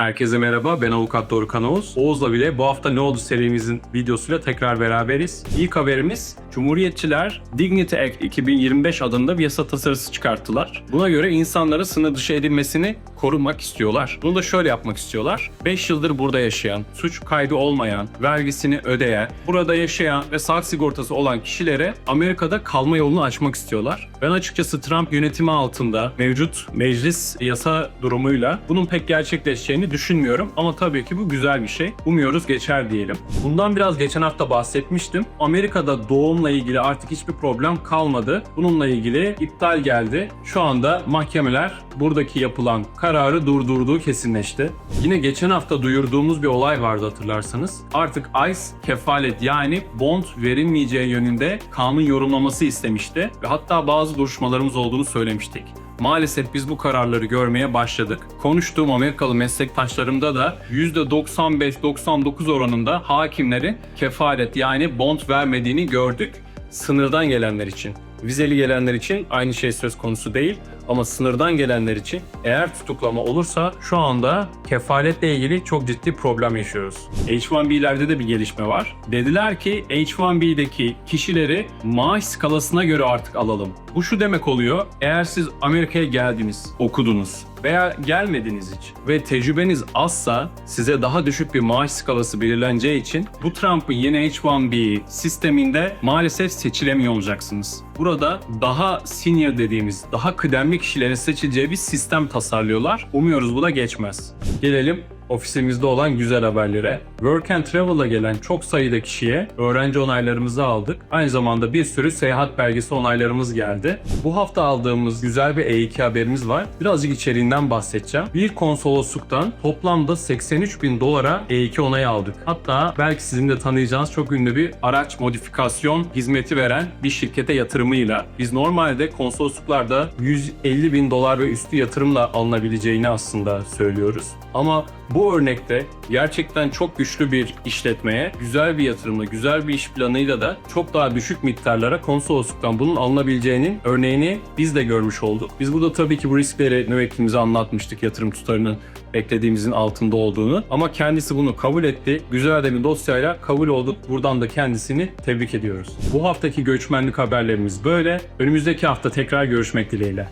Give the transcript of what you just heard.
Herkese merhaba, ben Avukat Dorukhan Oğuz. Oğuz'la bile bu hafta Ne Oldu serimizin videosuyla tekrar beraberiz. İlk haberimiz, Cumhuriyetçiler Dignity Act 2025 adında bir yasa tasarısı çıkarttılar. Buna göre insanların sınır dışı edilmesini korumak istiyorlar. Bunu da şöyle yapmak istiyorlar. 5 yıldır burada yaşayan, suç kaydı olmayan, vergisini ödeyen, burada yaşayan ve sağlık sigortası olan kişilere Amerika'da kalma yolunu açmak istiyorlar. Ben açıkçası Trump yönetimi altında mevcut meclis yasa durumuyla bunun pek gerçekleşeceğini düşünmüyorum. Ama tabii ki bu güzel bir şey. Umuyoruz geçer diyelim. Bundan biraz geçen hafta bahsetmiştim. Amerika'da doğumla ilgili artık hiçbir problem kalmadı. Bununla ilgili iptal geldi. Şu anda mahkemeler buradaki yapılan kararı durdurduğu kesinleşti. Yine geçen hafta duyurduğumuz bir olay vardı hatırlarsanız. Artık ICE kefalet yani bond verilmeyeceği yönünde kanun yorumlaması istemişti ve hatta bazı duruşmalarımız olduğunu söylemiştik. Maalesef biz bu kararları görmeye başladık. Konuştuğum Amerikalı meslektaşlarımda da %95-99 oranında hakimlerin kefalet yani bond vermediğini gördük. Sınırdan gelenler için. Vizeli gelenler için aynı şey söz konusu değil ama sınırdan gelenler için eğer tutuklama olursa şu anda kefaletle ilgili çok ciddi problem yaşıyoruz. H1B'lerde de bir gelişme var. Dediler ki H1B'deki kişileri maaş skalasına göre artık alalım. Bu şu demek oluyor. Eğer siz Amerika'ya geldiniz, okudunuz veya gelmediniz hiç ve tecrübeniz azsa size daha düşük bir maaş skalası belirleneceği için bu Trump'ın yeni H1B sisteminde maalesef seçilemiyor olacaksınız. Burada daha senior dediğimiz, daha kıdemli kişilerin seçileceği bir sistem tasarlıyorlar. Umuyoruz bu da geçmez. Gelelim ofisimizde olan güzel haberlere. Work and Travel'a gelen çok sayıda kişiye öğrenci onaylarımızı aldık. Aynı zamanda bir sürü seyahat belgesi onaylarımız geldi. Bu hafta aldığımız güzel bir E2 haberimiz var. Birazcık içeriğinden bahsedeceğim. Bir konsolosluktan toplamda 83 bin dolara E2 onayı aldık. Hatta belki sizin de tanıyacağınız çok ünlü bir araç modifikasyon hizmeti veren bir şirkete yatırımıyla. Biz normalde konsolosluklarda 150 bin dolar ve üstü yatırımla alınabileceğini aslında söylüyoruz. Ama bu örnekte gerçekten çok güçlü bir işletmeye, güzel bir yatırımla, güzel bir iş planıyla da çok daha düşük miktarlara konsolosluktan bunun alınabileceğinin örneğini biz de görmüş olduk. Biz burada tabii ki bu riskleri müvekkilimize anlatmıştık yatırım tutarının beklediğimizin altında olduğunu. Ama kendisi bunu kabul etti. Güzel de bir dosyayla kabul olduk. Buradan da kendisini tebrik ediyoruz. Bu haftaki göçmenlik haberlerimiz böyle. Önümüzdeki hafta tekrar görüşmek dileğiyle.